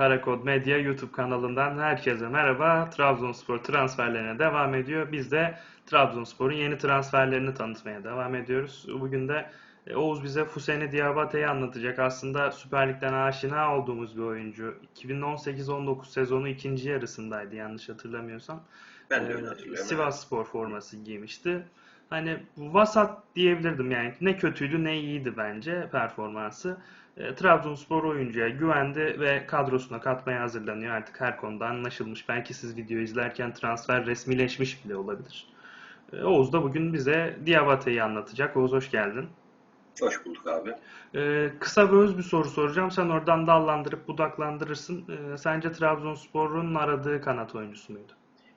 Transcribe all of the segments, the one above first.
Karakod Medya YouTube kanalından herkese merhaba. Trabzonspor transferlerine devam ediyor. Biz de Trabzonspor'un yeni transferlerini tanıtmaya devam ediyoruz. Bugün de e, Oğuz bize Fuseni Diabate'yi anlatacak. Aslında Süper Lig'den aşina olduğumuz bir oyuncu. 2018-19 sezonu ikinci yarısındaydı yanlış hatırlamıyorsam. Ben de Ee, öyle hatırlıyorum. Sivas Spor forması giymişti. Hani vasat diyebilirdim yani. Ne kötüydü ne iyiydi bence performansı. E, Trabzonspor oyuncuya güvendi ve kadrosuna katmaya hazırlanıyor. Artık her konuda anlaşılmış. Belki siz video izlerken transfer resmileşmiş bile olabilir. E, Oğuz da bugün bize Diabate'yi anlatacak. Oğuz hoş geldin. Hoş bulduk abi. E, kısa ve öz bir soru soracağım. Sen oradan dallandırıp budaklandırırsın. E, sence Trabzonspor'un aradığı kanat oyuncusu muydu?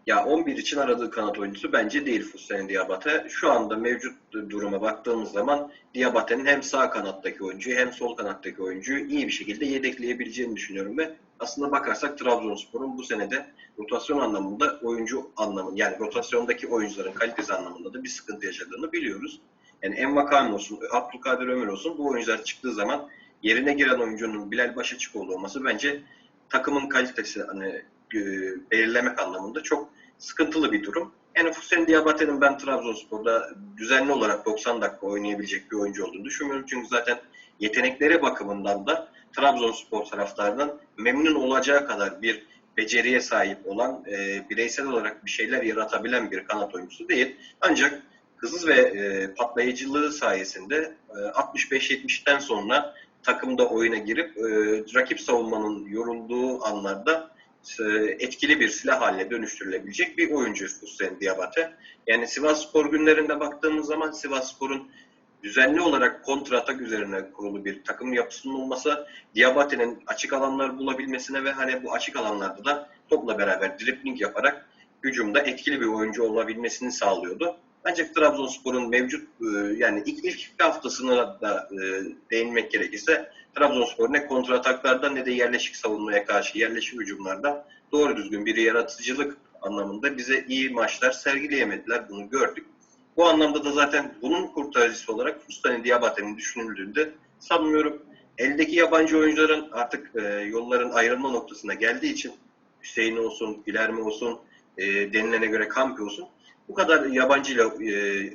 Ya 11 için aradığı kanat oyuncusu bence değil Fusen Diabate. Şu anda mevcut duruma baktığımız zaman Diabate'nin hem sağ kanattaki oyuncuyu hem sol kanattaki oyuncuyu iyi bir şekilde yedekleyebileceğini düşünüyorum ve aslında bakarsak Trabzonspor'un bu senede rotasyon anlamında oyuncu anlamı yani rotasyondaki oyuncuların kalitesi anlamında da bir sıkıntı yaşadığını biliyoruz. Yani Envakame olsun, Abdülkadir Ömür olsun bu oyuncular çıktığı zaman yerine giren oyuncunun Bilal Başaçıkoğlu olması bence takımın kalitesi hani e, belirlemek anlamında çok sıkıntılı bir durum. Yani Fusen Diabate'nin ben Trabzonspor'da düzenli olarak 90 dakika oynayabilecek bir oyuncu olduğunu düşünmüyorum. Çünkü zaten yetenekleri bakımından da Trabzonspor taraftarından memnun olacağı kadar bir beceriye sahip olan, e, bireysel olarak bir şeyler yaratabilen bir kanat oyuncusu değil. Ancak hızı ve e, patlayıcılığı sayesinde e, 65-70'ten sonra takımda oyuna girip e, rakip savunmanın yorulduğu anlarda etkili bir silah haline dönüştürülebilecek bir oyuncu Hüseyin Diabate. Yani Sivas Spor günlerinde baktığımız zaman Sivas Spor'un düzenli olarak kontratak üzerine kurulu bir takım yapısının olması, Diabate'nin açık alanlar bulabilmesine ve hani bu açık alanlarda da topla beraber dribling yaparak hücumda etkili bir oyuncu olabilmesini sağlıyordu. Ancak Trabzonspor'un mevcut e, yani ilk ilk iki haftasına da e, değinmek gerekirse Trabzonspor ne kontrataklarda ne de yerleşik savunmaya karşı yerleşik hücumlarda doğru düzgün bir yaratıcılık anlamında bize iyi maçlar sergileyemediler. Bunu gördük. Bu anlamda da zaten bunun kurtarıcısı olarak Fustani Diabate'nin düşünüldüğünde sanmıyorum eldeki yabancı oyuncuların artık e, yolların ayrılma noktasına geldiği için Hüseyin olsun, Gilerme olsun, e, denilene göre Kampi olsun bu kadar yabancıyla e,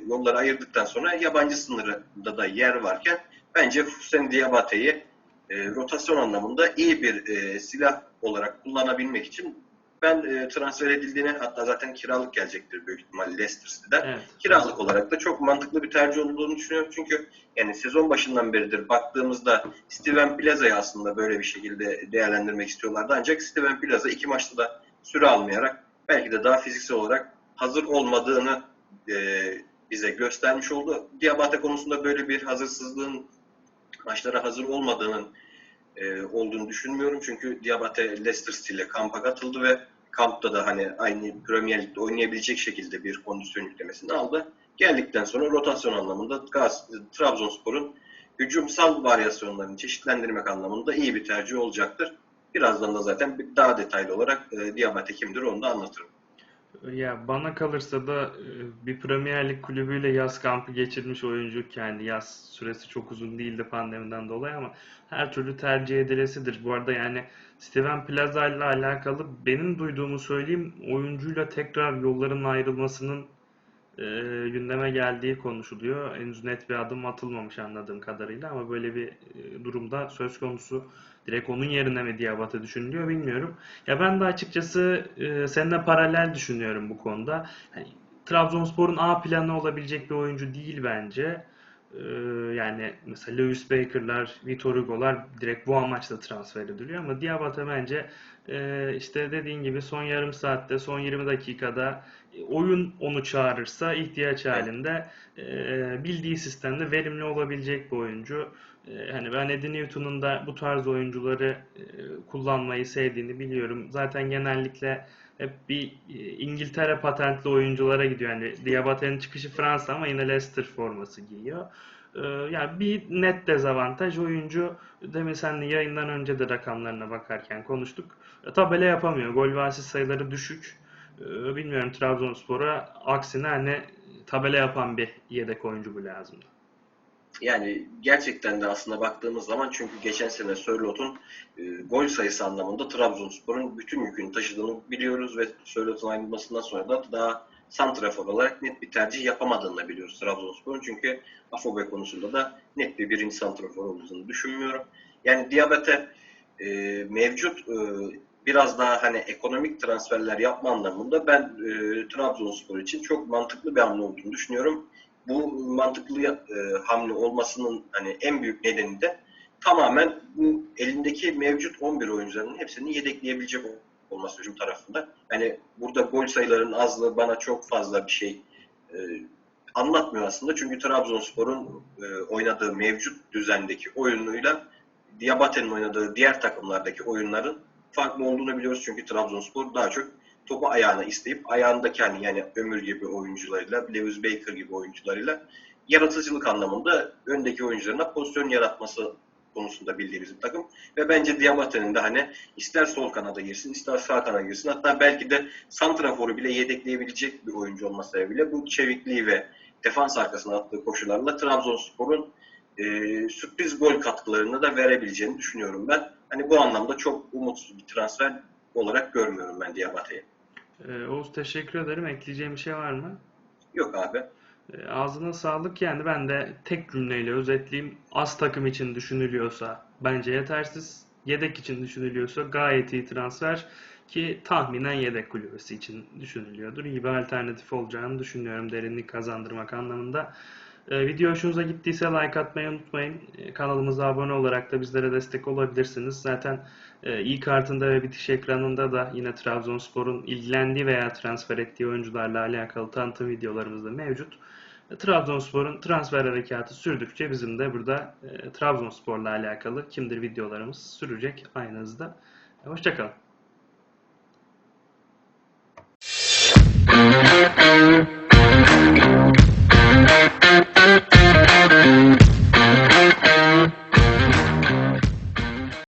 yolları ayırdıktan sonra yabancı sınırında da yer varken bence Hüseyin Diabate'yi e, rotasyon anlamında iyi bir e, silah olarak kullanabilmek için ben e, transfer edildiğini hatta zaten kiralık gelecektir büyük ihtimalle Leicester City'den. Evet. Kiralık olarak da çok mantıklı bir tercih olduğunu düşünüyorum. Çünkü yani sezon başından beridir baktığımızda Steven Plaza'yı aslında böyle bir şekilde değerlendirmek istiyorlardı. Ancak Steven Plaza iki maçta da süre almayarak belki de daha fiziksel olarak hazır olmadığını e, bize göstermiş oldu. Diabate konusunda böyle bir hazırsızlığın maçlara hazır olmadığının e, olduğunu düşünmüyorum. Çünkü Diabate Leicester City ile kampa katıldı ve kampta da hani aynı Premier Lig'de oynayabilecek şekilde bir kondisyon yüklemesini aldı. Geldikten sonra rotasyon anlamında Gaz, Trabzonspor'un hücumsal varyasyonlarını çeşitlendirmek anlamında iyi bir tercih olacaktır. Birazdan da zaten daha detaylı olarak e, Diabate kimdir onu da anlatırım. Ya bana kalırsa da e, bir Premier Lig kulübüyle yaz kampı geçirmiş oyuncu kendi yaz süresi çok uzun değildi pandemiden dolayı ama her türlü tercih edilesidir. Bu arada yani Steven Plaza ile alakalı benim duyduğumu söyleyeyim oyuncuyla tekrar yolların ayrılmasının e, gündeme geldiği konuşuluyor. Henüz net bir adım atılmamış anladığım kadarıyla ama böyle bir e, durumda söz konusu. Direkt onun yerine mi Diabate düşünülüyor bilmiyorum. Ya ben de açıkçası e, seninle paralel düşünüyorum bu konuda. Hani, Trabzonspor'un A planı olabilecek bir oyuncu değil bence. E, yani mesela Lewis Baker'lar, Vitor Hugo'lar direkt bu amaçla transfer ediliyor ama Diabate bence e, işte dediğin gibi son yarım saatte, son 20 dakikada e, oyun onu çağırırsa ihtiyaç halinde e, bildiği sistemde verimli olabilecek bir oyuncu. E, hani ben Eddie Newton'un da bu tarz oyuncuları e, kullanmayı sevdiğini biliyorum. Zaten genellikle hep bir e, İngiltere patentli oyunculara gidiyor. Yani Diabate'nin çıkışı Fransa ama yine Leicester forması giyiyor. E, yani bir net dezavantaj oyuncu demin seninle yayından önce de rakamlarına bakarken konuştuk. E, tabela yapamıyor. Gol ve asist sayıları düşük. E, bilmiyorum Trabzonspor'a aksine hani tabela yapan bir yedek oyuncu bu lazımdı. Yani gerçekten de aslında baktığımız zaman çünkü geçen sene Sörlot'un e, gol sayısı anlamında Trabzonspor'un bütün yükünü taşıdığını biliyoruz ve Sörlot'un ayrılmasından sonra da daha santrafor olarak net bir tercih yapamadığını da biliyoruz Trabzonspor'un. Çünkü Afobe konusunda da net bir birinci santrafor olduğunu düşünmüyorum. Yani Diabete e, mevcut e, biraz daha hani ekonomik transferler yapma anlamında ben e, Trabzonspor için çok mantıklı bir hamle olduğunu düşünüyorum. Bu mantıklı e, hamle olmasının hani en büyük nedeni de tamamen bu elindeki mevcut 11 oyuncuların hepsini yedekleyebilecek olması hücum tarafında. Yani burada gol sayılarının azlığı bana çok fazla bir şey e, anlatmıyor aslında. Çünkü Trabzonspor'un e, oynadığı mevcut düzendeki oyunuyla Diabate'nin oynadığı diğer takımlardaki oyunların farklı olduğunu biliyoruz. Çünkü Trabzonspor daha çok topu ayağına isteyip ayağındaki hani yani Ömür gibi oyuncularıyla, Lewis Baker gibi oyuncularıyla yaratıcılık anlamında öndeki oyuncularına pozisyon yaratması konusunda bildiğimiz bir takım. Ve bence Diabate'nin de hani ister sol kanada girsin, ister sağ kanada girsin. Hatta belki de santraforu bile yedekleyebilecek bir oyuncu olması sebebiyle bu çevikliği ve defans arkasına attığı koşularla Trabzonspor'un e, sürpriz gol katkılarını da verebileceğini düşünüyorum ben. Hani bu anlamda çok umutsuz bir transfer olarak görmüyorum ben Diabate'yi. Ee, Oğuz teşekkür ederim. Ekleyeceğim bir şey var mı? Yok abi. Ee, Ağzına sağlık yani ben de tek cümleyle özetleyeyim. Az takım için düşünülüyorsa bence yetersiz. Yedek için düşünülüyorsa gayet iyi transfer ki tahminen yedek kulübesi için düşünülüyordur. İyi bir alternatif olacağını düşünüyorum derinlik kazandırmak anlamında. Ee, video hoşunuza gittiyse like atmayı unutmayın. Ee, kanalımıza abone olarak da bizlere destek olabilirsiniz. Zaten e, ilk kartında ve bitiş ekranında da yine Trabzonspor'un ilgilendiği veya transfer ettiği oyuncularla alakalı tanıtım videolarımız da mevcut. E, Trabzonspor'un transfer harekatı sürdükçe bizim de burada e, Trabzonspor'la alakalı kimdir videolarımız sürecek aynı hızda. Hoşçakalın.